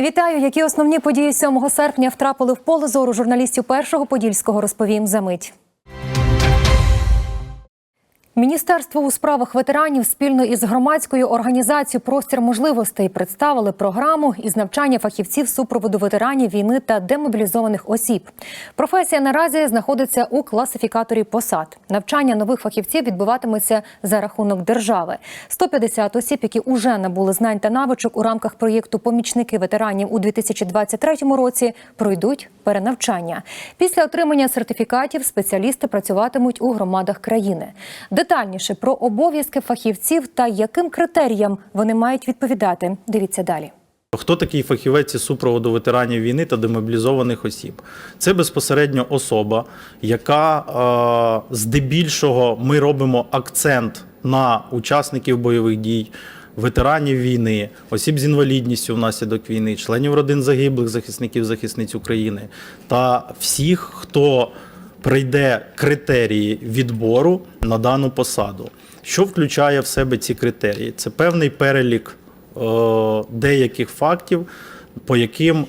Вітаю! Які основні події 7 серпня втрапили в поле зору журналістів першого подільського розповім за мить. Міністерство у справах ветеранів спільно із громадською організацією Простір можливостей представили програму із навчання фахівців супроводу ветеранів війни та демобілізованих осіб. Професія наразі знаходиться у класифікаторі посад. Навчання нових фахівців відбуватиметься за рахунок держави. 150 осіб, які уже набули знань та навичок у рамках проєкту Помічники ветеранів у 2023 році, пройдуть перенавчання. Після отримання сертифікатів спеціалісти працюватимуть у громадах країни. Детальніше про обов'язки фахівців та яким критеріям вони мають відповідати. Дивіться далі. Хто такий фахівець із супроводу ветеранів війни та демобілізованих осіб? Це безпосередньо особа, яка е, здебільшого ми робимо акцент на учасників бойових дій, ветеранів війни, осіб з інвалідністю внаслідок війни, членів родин загиблих захисників захисниць України та всіх, хто прийде критерії відбору на дану посаду. Що включає в себе ці критерії? Це певний перелік е, деяких фактів, по яким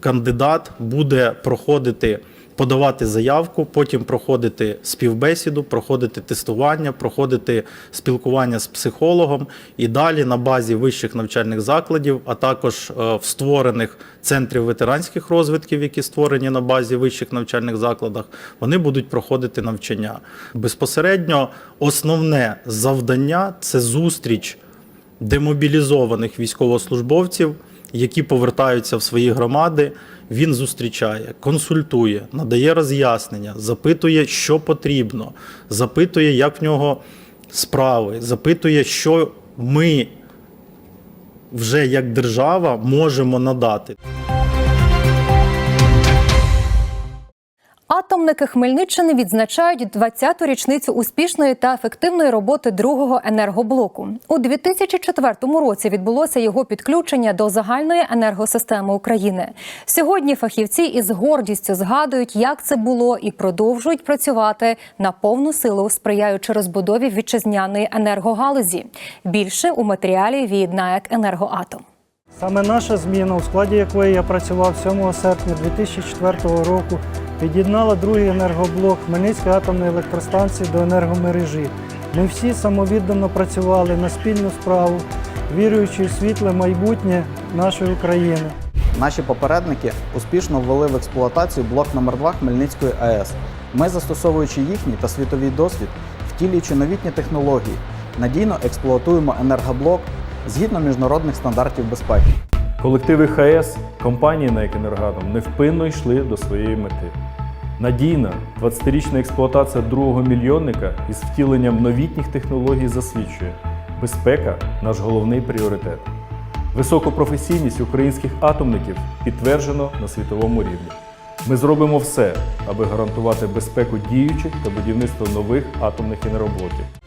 кандидат буде проходити, подавати заявку, потім проходити співбесіду, проходити тестування, проходити спілкування з психологом і далі на базі вищих навчальних закладів, а також е, в створених центрів ветеранських розвитків, які створені на базі вищих навчальних закладах, вони будуть проходити навчання. Безпосередньо основне завдання це зустріч демобілізованих військовослужбовців, які повертаються в свої громади. Він зустрічає, консультує, надає роз'яснення, запитує, що потрібно, запитує, як в нього справи, запитує, що ми вже як держава можемо надати. Атомники Хмельниччини відзначають 20-ту річницю успішної та ефективної роботи другого енергоблоку. У 2004 році відбулося його підключення до загальної енергосистеми України. Сьогодні фахівці із гордістю згадують, як це було, і продовжують працювати на повну силу, сприяючи розбудові вітчизняної енергогалузі. Більше у матеріалі від НАЕК «Енергоатом». Саме наша зміна, у складі якої я працював 7 серпня 2004 року, під'єднала другий енергоблок Хмельницької атомної електростанції до енергомережі. Ми всі самовіддано працювали на спільну справу, віруючи у світле майбутнє нашої України. Наші попередники успішно ввели в експлуатацію блок номер 2 Хмельницької АЕС. Ми, застосовуючи їхній та світовий досвід, втілюючи новітні технології, надійно експлуатуємо енергоблок згідно міжнародних стандартів безпеки. Колективи ХАЕС, компанії НАЕК «Енергоатом» невпинно йшли до своєї мети. Надійна 20-річна експлуатація другого мільйонника із втіленням новітніх технологій засвідчує безпека наш головний пріоритет. Високу професійність українських атомників підтверджено на світовому рівні. Ми зробимо все, аби гарантувати безпеку діючих та будівництво нових атомних енергоблоків.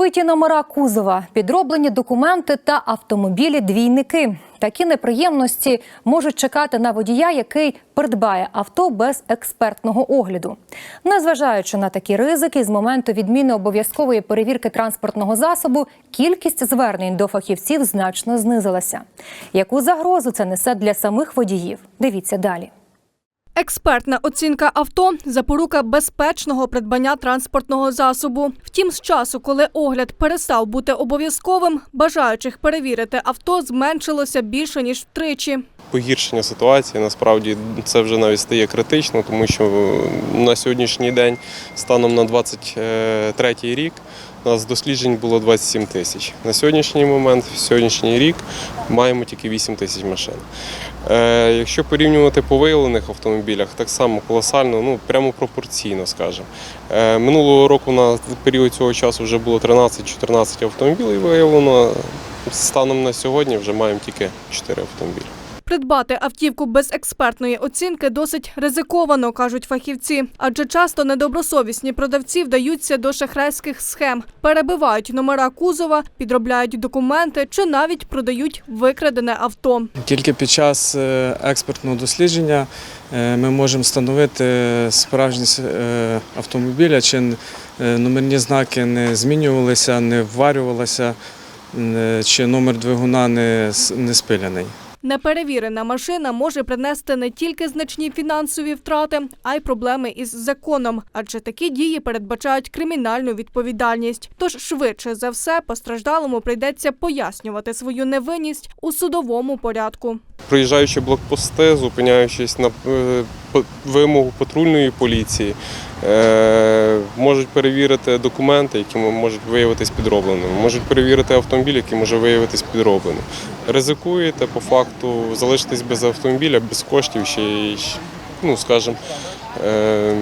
Перебиті номера кузова, підроблені документи та автомобілі-двійники. Такі неприємності можуть чекати на водія, який придбає авто без експертного огляду. Незважаючи на такі ризики, з моменту відміни обов'язкової перевірки транспортного засобу кількість звернень до фахівців значно знизилася. Яку загрозу це несе для самих водіїв? Дивіться далі. Експертна оцінка авто запорука безпечного придбання транспортного засобу. Втім, з часу, коли огляд перестав бути обов'язковим, бажаючих перевірити авто зменшилося більше ніж втричі. Погіршення ситуації насправді це вже навіть стає критично, тому що на сьогоднішній день, станом на 23 рік, у нас досліджень було 27 тисяч. На сьогоднішній момент, в сьогоднішній рік, маємо тільки 8 тисяч машин. Е, якщо порівнювати по виявлених автомобілях, так само колосально, ну прямо пропорційно, скажімо. Е, минулого року на період цього часу вже було 13-14 автомобілів виявлено. Станом на сьогодні вже маємо тільки 4 автомобілі. Придбати автівку без експертної оцінки досить ризиковано, кажуть фахівці, адже часто недобросовісні продавці вдаються до шахрайських схем, перебивають номера кузова, підробляють документи чи навіть продають викрадене авто. Тільки під час е, експертного дослідження е, ми можемо встановити справжність е, автомобіля, чи номерні знаки не змінювалися, не вварювалися. чи номер двигуна не спиляний. Неперевірена машина може принести не тільки значні фінансові втрати, а й проблеми із законом, адже такі дії передбачають кримінальну відповідальність. Тож швидше за все постраждалому прийдеться пояснювати свою невинність у судовому порядку. Проїжджаючи блокпости, зупиняючись на е, вимогу патрульної поліції, можуть перевірити документи, які можуть виявитись підробленими, можуть перевірити автомобіль, який може виявитись підробленим. Ризикуєте по факту залишитись без автомобіля, без коштів, ще ну скажімо, е,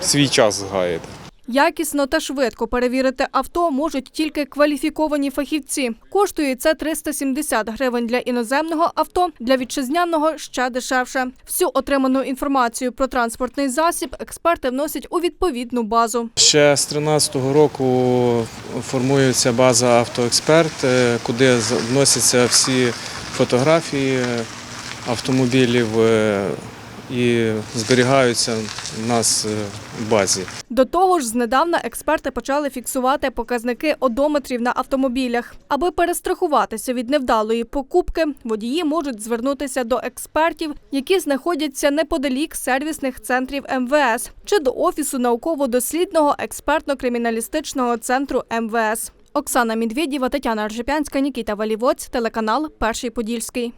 свій час згаєте. Якісно та швидко перевірити авто можуть тільки кваліфіковані фахівці. Коштує це 370 гривень для іноземного авто, для вітчизняного ще дешевше. Всю отриману інформацію про транспортний засіб експерти вносять у відповідну базу. Ще з 2013 року формується база автоексперт, е, куди вносяться всі фотографії автомобілів е, і зберігаються у нас е, в базі. До того ж, знедавна експерти почали фіксувати показники одометрів на автомобілях. Аби перестрахуватися від невдалої покупки, водії можуть звернутися до експертів, які знаходяться неподалік сервісних центрів МВС чи до офісу науково-дослідного експертно-криміналістичного центру МВС. Оксана Медведєва, Тетяна Аржепянська, Нікіта Валівоць, телеканал Перший Подільський.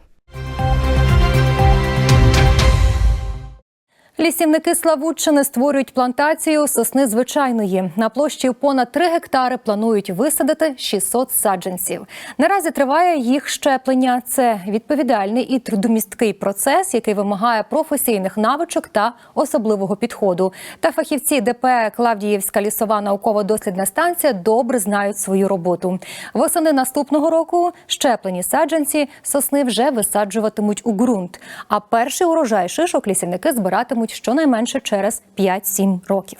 Лісівники Славутчини створюють плантацію сосни звичайної. На площі понад 3 гектари планують висадити 600 саджанців. Наразі триває їх щеплення. Це відповідальний і трудомісткий процес, який вимагає професійних навичок та особливого підходу. Та фахівці ДП Клавдіївська лісова науково-дослідна станція добре знають свою роботу. Восени наступного року щеплені саджанці сосни вже висаджуватимуть у ґрунт. А перший урожай шишок лісівники збиратимуть щонайменше через 5-7 років.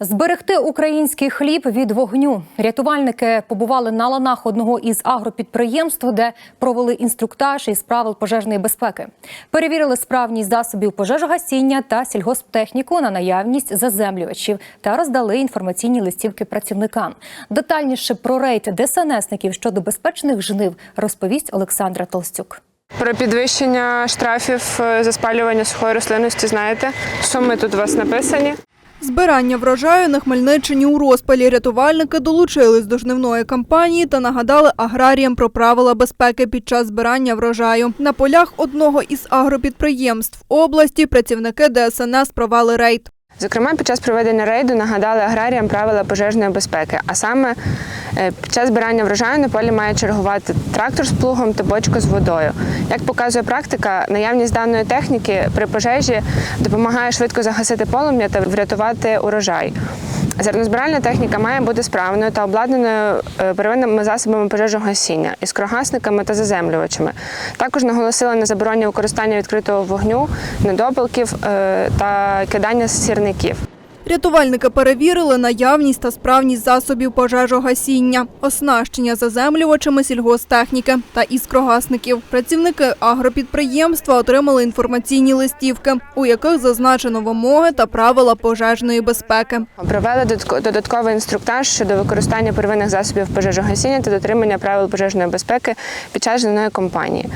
Зберегти український хліб від вогню. Рятувальники побували на ланах одного із агропідприємств, де провели інструктаж із правил пожежної безпеки. Перевірили справність засобів пожежогасіння та сільгосптехніку на наявність заземлювачів та роздали інформаційні листівки працівникам. Детальніше про рейд ДСНСників щодо безпечних жнив розповість Олександра Толстюк. Про підвищення штрафів е, за спалювання сухої рослинності знаєте? Суми тут у вас написані. Збирання врожаю на Хмельниччині у розпалі рятувальники долучились до жнивної кампанії та нагадали аграріям про правила безпеки під час збирання врожаю. На полях одного із агропідприємств області працівники ДСНС провели рейд. Зокрема, під час проведення рейду нагадали аграріям правила пожежної безпеки. А саме е, під час збирання врожаю на полі має чергувати трактор з плугом та бочка з водою. Як показує практика, наявність даної техніки при пожежі допомагає швидко загасити полум'я та врятувати урожай. Зернозбиральна техніка має бути справною та обладнаною е, первинними засобами пожежогасіння, іскрогасниками та заземлювачами. Також наголосили на забороні використання відкритого вогню, недопалків е, та кидання сірників. Рятувальники перевірили наявність та справність засобів пожежогасіння, оснащення заземлювачами сільгостехніки та іскрогасників. Працівники агропідприємства отримали інформаційні листівки, у яких зазначено вимоги та правила пожежної безпеки. Провели додатковий інструктаж щодо використання первинних засобів пожежогасіння та дотримання правил пожежної безпеки під час жнивної кампанії.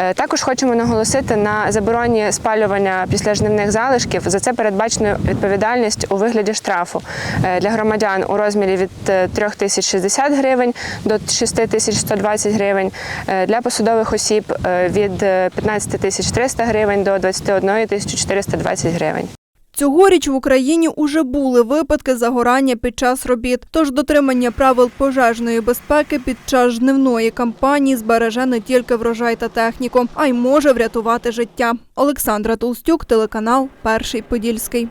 Е, Також хочемо наголосити на забороні спалювання післяжнивних залишків. За це передбачено відповідальність у вигляді штрафу е, для громадян у розмірі від е, 3060 гривень до 6120 гривень, е, для посадових осіб е, від е, 15300 гривень до 21420 гривень. Цьогоріч в Україні уже були випадки загорання під час робіт. Тож дотримання правил пожежної безпеки під час жнивної кампанії збереже не тільки врожай та техніку, а й може врятувати життя. Олександра Толстюк, телеканал Перший Подільський.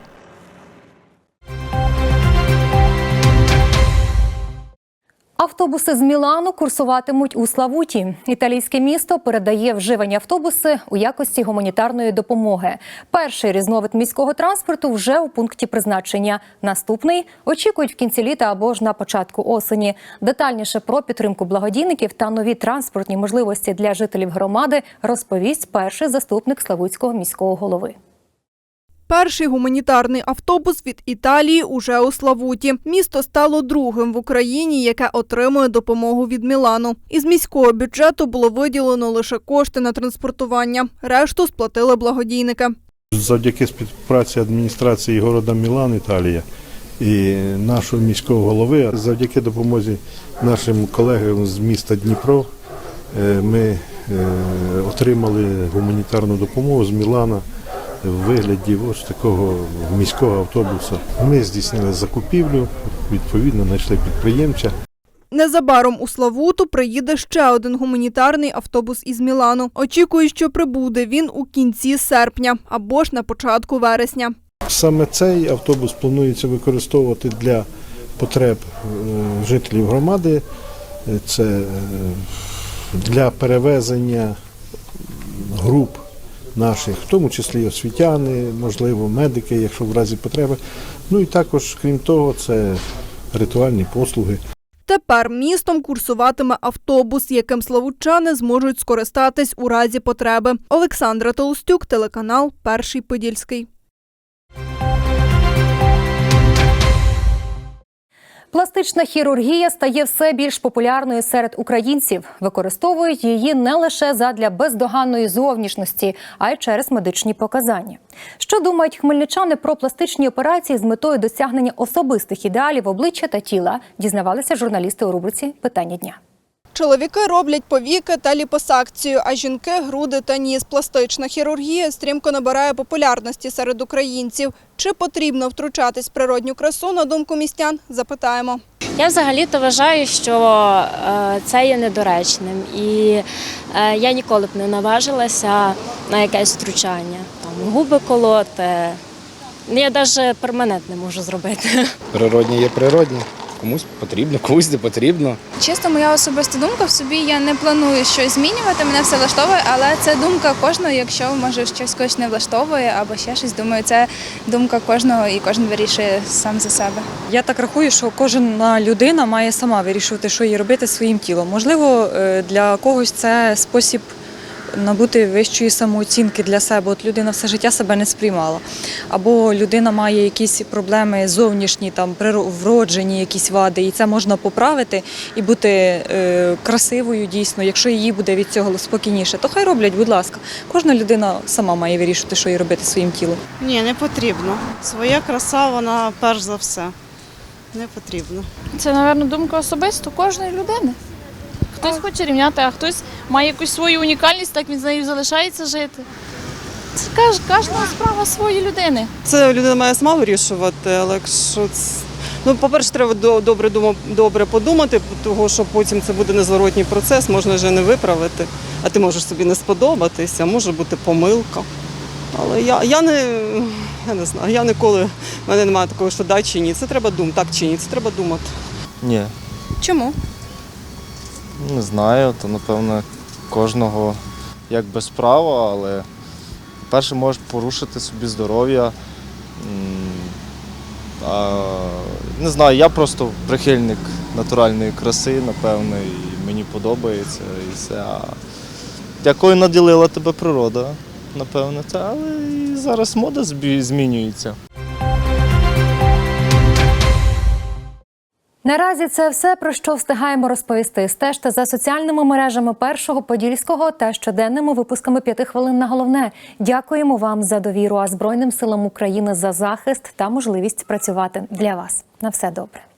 Автобуси з Мілану курсуватимуть у Славуті. Італійське місто передає вживані автобуси у якості гуманітарної допомоги. Перший різновид міського транспорту вже у пункті призначення. Наступний очікують в кінці літа або ж на початку осені. Детальніше про підтримку благодійників та нові транспортні можливості для жителів громади розповість перший заступник Славутського міського голови. Перший гуманітарний автобус від Італії уже у Славуті. Місто стало другим в Україні, яке отримує допомогу від Мілану. Із міського бюджету було виділено лише кошти на транспортування. Решту сплатили благодійники. Завдяки співпраці адміністрації города Мілан, Італія і нашого міського голови, завдяки допомозі нашим колегам з міста Дніпро, е, ми е, отримали гуманітарну допомогу з Мілана в вигляді ось такого міського автобуса. Ми здійснили закупівлю, відповідно знайшли підприємця. Незабаром у Славуту приїде ще один гуманітарний автобус із Мілану. Очікують, що прибуде він у кінці серпня або ж на початку вересня. Саме цей автобус планується використовувати для потреб е, жителів громади. Це е, для перевезення груп наших, в тому числі освітяни, можливо, медики, якщо в разі потреби. Ну і також, крім того, це ритуальні послуги. Тепер містом курсуватиме автобус, яким славучани зможуть скористатись у разі потреби. Олександра Толстюк, телеканал Перший Подільський. Пластична хірургія стає все більш популярною серед українців. Використовують її не лише задля бездоганної зовнішності, а й через медичні показання. Що думають хмельничани про пластичні операції з метою досягнення особистих ідеалів обличчя та тіла? Дізнавалися журналісти у рубриці Питання дня. Чоловіки роблять повіки та ліпосакцію, а жінки груди та ніс. Пластична хірургія стрімко набирає популярності серед українців. Чи потрібно втручатись в природню красу, на думку містян, запитаємо. Я взагалі-то вважаю, що е, це є недоречним, і е, я ніколи б не наважилася на якесь втручання. Там губи колоти. Я навіть перманент не можу зробити. Природні є природні. Комусь потрібно, комусь не потрібно. Чисто моя особиста думка в собі. Я не планую щось змінювати, мене все влаштовує, але це думка кожного, якщо може щось когось не влаштовує або ще щось. Думаю, це думка кожного і кожен вирішує сам за себе. Я так рахую, що кожна людина має сама вирішувати, що їй робити своїм тілом. Можливо, е, для когось це спосіб набути вищої самооцінки для себе. От людина все життя себе не сприймала. Або людина має якісь проблеми зовнішні, там вроджені якісь вади, і це можна поправити і бути е, красивою дійсно. Якщо їй буде від цього спокійніше, то хай роблять, будь ласка. Кожна людина сама має вирішувати, що їй робити своїм тілом. Ні, не потрібно. Своя краса, вона перш за все. Не потрібно. Це, напевно, думка особисто кожної людини. Хтось хоче рівняти, а хтось має якусь свою унікальність, так він з нею залишається жити. Це кожна справа своєї людини. Це людина має сама вирішувати, але якщо ну, по-перше, треба добре добре подумати, того що потім це буде незворотній процес, можна вже не виправити, а ти можеш собі не сподобатися, може бути помилка. Але я, я не я не знаю, я ніколи в мене немає такого, що да чи ні. Це треба думати, так чи ні, це треба думати. Ні, Чому? Не знаю, то напевно кожного як без права, але перше можеш порушити собі здоров'я. А, не знаю, я просто прихильник натуральної краси, напевно, і мені подобається і все. Якою наділила тебе природа, напевно, це, але і зараз мода змінюється. Наразі це все про що встигаємо розповісти. Стежте за соціальними мережами першого подільського та щоденними випусками п'яти хвилин на головне. Дякуємо вам за довіру, а збройним силам України за захист та можливість працювати для вас. На все добре.